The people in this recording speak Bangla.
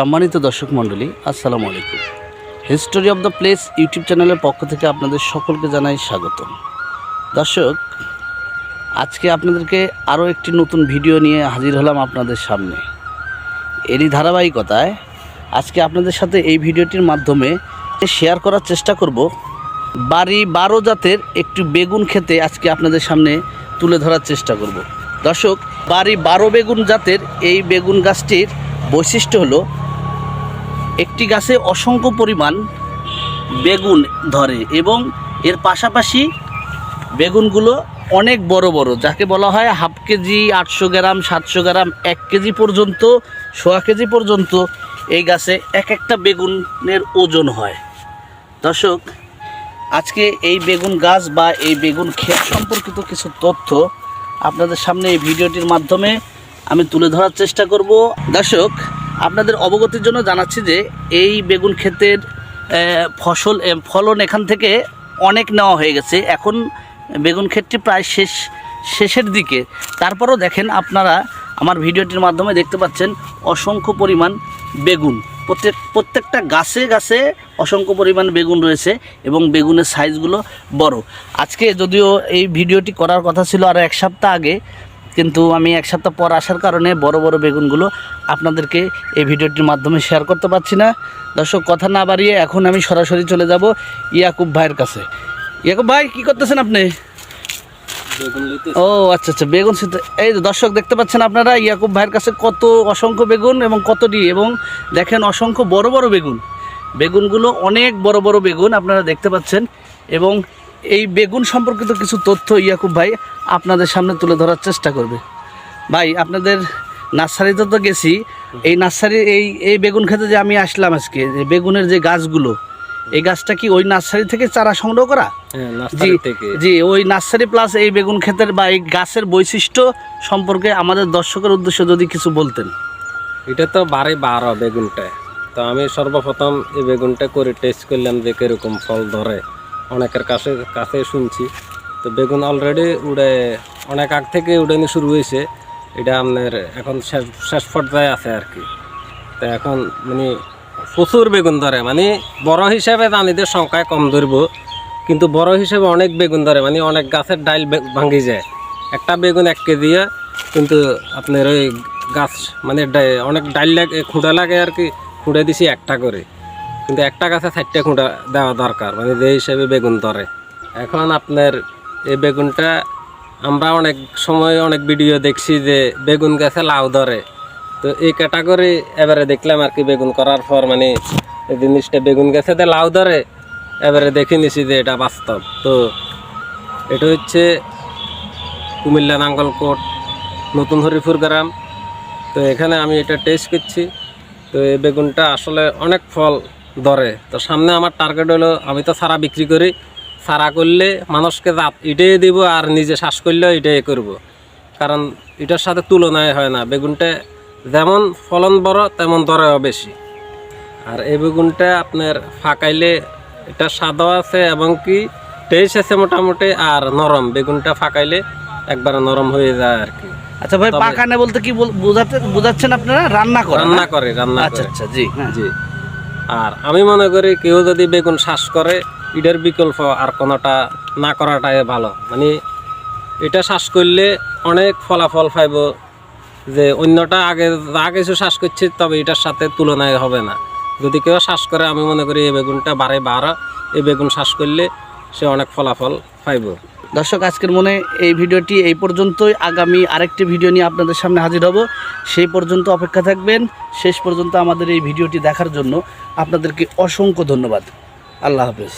সম্মানিত দর্শক মণ্ডলী, আসসালামু আলাইকুম। History of the place YouTube চ্যানেলের পক্ষ থেকে আপনাদের সকলকে জানাই স্বাগতম। দর্শক, আজকে আপনাদেরকে আরও একটি নতুন ভিডিও নিয়ে হাজির হলাম আপনাদের সামনে। এরই ধারাবাহিকতায় আজকে আপনাদের সাথে এই ভিডিওটির মাধ্যমে শেয়ার করার চেষ্টা করব। বাড়ি বারো জাতের একটি বেগুন খেতে আজকে আপনাদের সামনে তুলে ধরার চেষ্টা করব। দর্শক, বাড়ি বারো বেগুন জাতের এই বেগুন গাছটির বৈশিষ্ট্য হলো একটি গাছে অসংখ্য পরিমাণ বেগুন ধরে এবং এর পাশাপাশি বেগুনগুলো অনেক বড় বড়, যাকে বলা হয় হাফ কেজি, আটশো গ্রাম, সাতশো গ্রাম, এক কেজি পর্যন্ত, সোয়া কেজি পর্যন্ত এই গাছে এক একটা বেগুনের ওজন হয়। দর্শক, আজকে এই বেগুন গাছ বা এই বেগুন ক্ষেত সম্পর্কিত কিছু তথ্য আপনাদের সামনে এই ভিডিওটির মাধ্যমে আমি তুলে ধরার চেষ্টা করব। দর্শক আপনাদের অবগতির জন্য জানাচ্ছি যে এই বেগুন ক্ষেতের ফসল ফলন এখান থেকে অনেক নেওয়া হয়ে গেছে। এখন বেগুন ক্ষেতটি প্রায় শেষ, শেষের দিকে। তারপরও দেখেন আপনারা আমার ভিডিওটির মাধ্যমে দেখতে পাচ্ছেন অসংখ্য পরিমাণ বেগুন। প্রত্যেক, প্রত্যেকটা গাছে গাছে অসংখ্য পরিমাণ বেগুন রয়েছে এবং বেগুনের সাইজগুলো বড়। আজকে যদিও এই ভিডিওটি করার কথা ছিল আর এক সপ্তাহ আগে কিন্তু আমি এক সপ্তাহ পর আসার কারণে বড় বড় বেগুনগুলো আপনাদেরকে এই ভিডিওটির মাধ্যমে শেয়ার করতে পারছি না। দর্শক কথা না বাড়িয়ে এখন আমি সরাসরি চলে যাব ইয়াকুব ভাইয়ের কাছে। ইয়াকুব ভাই কি করতেছেন আপনি? ও আচ্ছা আচ্ছা বেগুন সিদ্ধ। এই যে দর্শক দেখতে পাচ্ছেন আপনারা ইয়াকুব ভাইয়ের কাছে কত অসংখ্য বেগুন এবং কতটি এবং দেখেন অসংখ্য বড় বড় বেগুন। বেগুনগুলো অনেক বড় বড় বেগুন আপনারা দেখতে পাচ্ছেন এবং এই বেগুন সম্পর্কিত কিছু তথ্য ইয়াকুব ভাই আপনাদের সামনে তুলে ধরার চেষ্টা করবে। ভাই আপনাদের নার্সারিতে তো গেছি। এই নার্সারি এই এই বেগুন খেতে যে আমি আসলাম আজকে যে বেগুনের যে গাছগুলো এই গাছটা কি ওই নার্সারি থেকে চারা সংগ্রহ করা? হ্যাঁ জি জি ওই নার্সারি প্লাস এই বেগুন ক্ষেতের বা এই গাছের বৈশিষ্ট্য সম্পর্কে আমাদের দর্শকের উদ্দেশ্যে যদি কিছু বলতেন। এটা তো বারে বারো বেগুনটা তো আমি সর্বপ্রথম এই বেগুনটা করে টেস্ট করলাম যে কীরকম ফল ধরে। অনেকের কাছে কাছে শুনছি। তো বেগুন অলরেডি উড়ে, অনেক আগ থেকে উড়ানি শুরু হয়েছে। এটা আপনার এখন শেষ শেষ পর্যায়ে আছে আর কি। তো এখন মানে প্রচুর বেগুন ধরে। মানে বড় হিসাবে দানিদের সংখ্যায় কম ধরবো, কিন্তু বড় হিসেবে অনেক বেগুন ধরে। মানে অনেক গাছের ডাইল ভাঙ্গি যায়। একটা বেগুন এক কেজি কিন্তু আপনার ওই গাছ মানে অনেক ডাইল লাগে, খুঁড়া লাগে আর কি। খুঁড়ে দিছি একটা করে। কিন্তু একটা গাছে চারটে খুঁটা দেওয়া দরকার মানে যে হিসেবে বেগুন ধরে। এখন আপনার এই বেগুনটা আমরা অনেক সময় অনেক ভিডিও দেখছি যে বেগুন গাছে লাউ ধরে। তো এই ক্যাটাগরি এবারে দেখলাম আর কি বেগুন করার পর মানে এই জিনিসটা বেগুন গাছে তো লাউ ধরে, এবারে দেখে নিছি যে এটা বাস্তব। তো এটা হচ্ছে কুমিল্লা নাঙ্গলকোট নতুন হরিপুর গ্রাম। তো এখানে আমি এটা টেস্ট করছি। তো এই বেগুনটা আসলে অনেক ফল ধরে। তো সামনে আমার টার্গেট হলো আমি তো সারা বিক্রি করি। সারা করলে মানুষকে জাত এটাই দিব আর নিজে শ্বাস করলেও এটাই করব। কারণ এটার সাথে তুলনায় হয় না। বেগুনটা যেমন ফলন বড় তেমন দরেও বেশি। আর এই বেগুনটা আপনার ফাঁকাইলে এটা স্বাদও আছে এবং কি টেস্ট আছে মোটামুটি আর নরম। বেগুনটা ফাঁকাইলে একবারে নরম হয়ে যায় আর কি। আচ্ছা ভাই পাকানে বলতে কি বোঝাতে বোঝাচ্ছেন আপনারা? রান্না করে রান্না করে রান্না আচ্ছা আচ্ছা জি হ্যাঁ। জি। আর আমি মনে করি কেউ যদি বেগুন শ্বাস করে এটার বিকল্প আর কোনোটা না করাটাই ভালো। মানে এটা শ্বাস করলে অনেক ফলাফল পাইব যে অন্যটা আগে যা কিছু শ্বাস করছে তবে এটার সাথে তুলনায় হবে না। যদি কেউ শ্বাস করে, আমি মনে করি এই বেগুনটা বারে বারো এই বেগুন শ্বাস করলে সে অনেক ফলাফল পাইব। দর্শক, আজকের মনে এই ভিডিওটি এই পর্যন্তই। আগামী আরেকটি ভিডিও নিয়ে আপনাদের সামনে হাজির হব। সেই পর্যন্ত অপেক্ষা থাকবেন। শেষ পর্যন্ত আমাদের এই ভিডিওটি দেখার জন্য আপনাদেরকে অসংখ্য ধন্যবাদ। আল্লাহ হাফেজ।